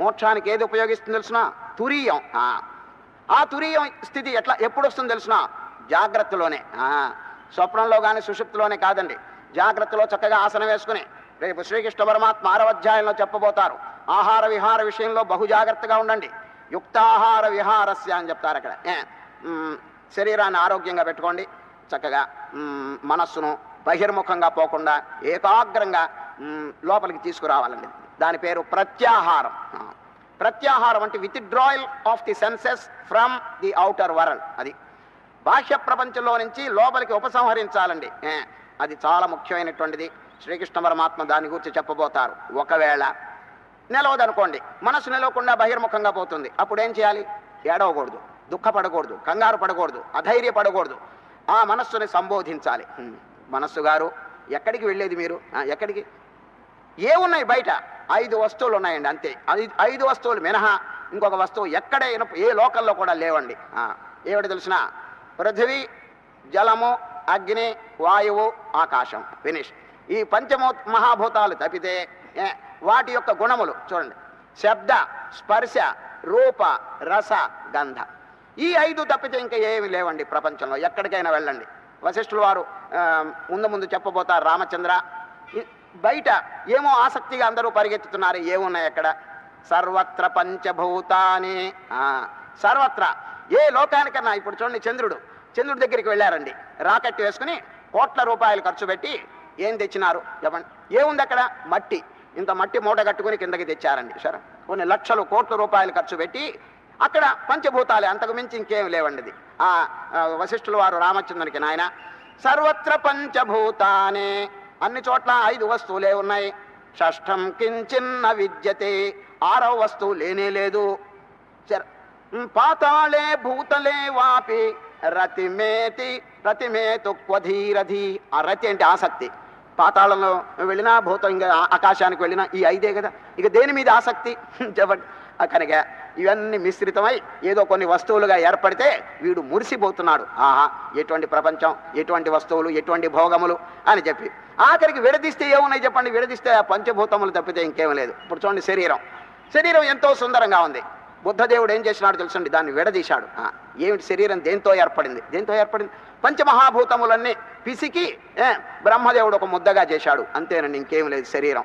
మోక్షానికి ఏది ఉపయోగిస్తుంది తెలిసిన? తురీయం. ఆ. తురీయం స్థితి ఎట్లా ఎప్పుడు వస్తుంది తెలిసిన? జాగ్రత్తలోనే. స్వప్నంలో కానీ సుషుప్తిలోనే కాదండి. జాగ్రత్తలో చక్కగా ఆసనం వేసుకుని రేపు శ్రీకృష్ణ పరమాత్మ ఆరవ అధ్యాయంలో చెప్పబోతారు. ఆహార విహార విషయంలో బహు జాగ్రత్తగా ఉండండి. యుక్తాహార విహారస్య అని చెప్తారు అక్కడ. శరీరాన్ని ఆరోగ్యంగా పెట్టుకోండి. చక్కగా మనస్సును బహిర్ముఖంగా పోకుండా ఏకాగ్రంగా లోపలికి తీసుకురావాలండి. దాని పేరు ప్రత్యాహారం. ప్రత్యాహారం అంటే withdrawal of the senses from the outer world అది బాహ్య ప్రపంచంలో నుంచి లోపలికి ఉపసంహరించాలండి. అది చాలా ముఖ్యమైనటువంటిది. శ్రీకృష్ణ పరమాత్మ దాని గురించి చెప్పబోతారు. ఒకవేళ నిలవదనుకోండి మనసు నిలవకుండా బహిర్ముఖంగా పోతుంది. అప్పుడు ఏం చేయాలి? ఏడవకూడదు. దుఃఖపడకూడదు కంగారు పడకూడదు అధైర్యపడకూడదు. ఆ మనస్సుని సంబోధించాలి. మనస్సు గారు ఎక్కడికి వెళ్ళేది మీరు? ఎక్కడికి? ఎక్కడికి ఏమున్నాయి బయట? ఐదు వస్తువులు ఉన్నాయండి అంతే. ఐదు వస్తువులు మినహా ఇంకొక వస్తువు ఎక్కడైనా ఏ లోకల్లో కూడా లేవండి. ఏమిటి తెలిసిన పృథివీ జలము అగ్ని వాయువు ఆకాశం. ఫినిష్. ఈ పంచమో మహాభూతాలు తప్పితే వాటి యొక్క గుణములు చూడండి. శబ్ద స్పర్శ రూప రస గంధ. ఈ ఐదు తప్పితే ఇంకా ఏమి లేవండి ప్రపంచంలో. ఎక్కడికైనా వెళ్ళండి. వశిష్ఠులు వారు ముందు ముందు చెప్పబోతారు రామచంద్ర బయట ఏమో ఆసక్తిగా అందరూ పరిగెత్తుతున్నారు ఏమున్నాయి అక్కడ? సర్వత్ర పంచభూతాని సర్వత్ర. ఏ లోకానికన్నా ఇప్పుడు చూడండి చంద్రుడు. చంద్రుడి దగ్గరికి వెళ్ళారండి. రాకెట్ వేసుకుని కోట్ల రూపాయలు ఖర్చు పెట్టి ఏం తెచ్చినారు? చెప్పండి. ఏముంది అక్కడ? మట్టి. ఇంత మట్టి మూట కట్టుకుని కిందకి తెచ్చారండి సరే. కొన్ని లక్షలు కోట్ల రూపాయలు ఖర్చు పెట్టి అక్కడ పంచభూతాలే అంతకు మించి ఇంకేం లేవండి ఇది ఆ ఆ, వశిష్ఠుల వారు రామచంద్రునికి నాయన సర్వత్ర పంచభూతానే అన్ని చోట్ల ఐదు వస్తువులే ఉన్నాయి. షష్ఠం కించిన్న విద్యతే ఆరవ వస్తువు లేనే లేదు. పాతాళే భూతలే వాపి రతిమేతి రతిమేతు క్వధీరధి ఆ రతి అంటే ఆసక్తి. పాతాళంలో వెళ్ళినా భూతం ఇంకా ఆకాశానికి వెళ్ళినా ఈ ఐదే కదా. ఇక దేని మీద ఆసక్తి? చెప్పండి. కనుక ఇవన్నీ మిశ్రితమై ఏదో కొన్ని వస్తువులుగా ఏర్పడితే వీడు మురిసిపోతున్నాడు. ఆహా ఎటువంటి ప్రపంచం ఎటువంటి వస్తువులు ఎటువంటి భోగములు అని చెప్పి. ఆఖరికి విడదీస్తే ఏమున్నాయి చెప్పండి? విడదీస్తే ఆ పంచభూతములు తప్పితే ఇంకేం లేదు. ఇప్పుడు చూడండి శరీరం. శరీరం ఎంతో సుందరంగా ఉంది. బుద్ధదేవుడు ఏం చేసినాడు తెలుసండి? దాన్ని విడదీశాడు. ఏమిటి శరీరం? దేంతో ఏర్పడింది? దేంతో ఏర్పడింది? పంచమహాభూతములన్నీ పిసికి బ్రహ్మదేవుడు ఒక ముద్దగా చేశాడు. అంతేనండి ఇంకేం లేదు శరీరం.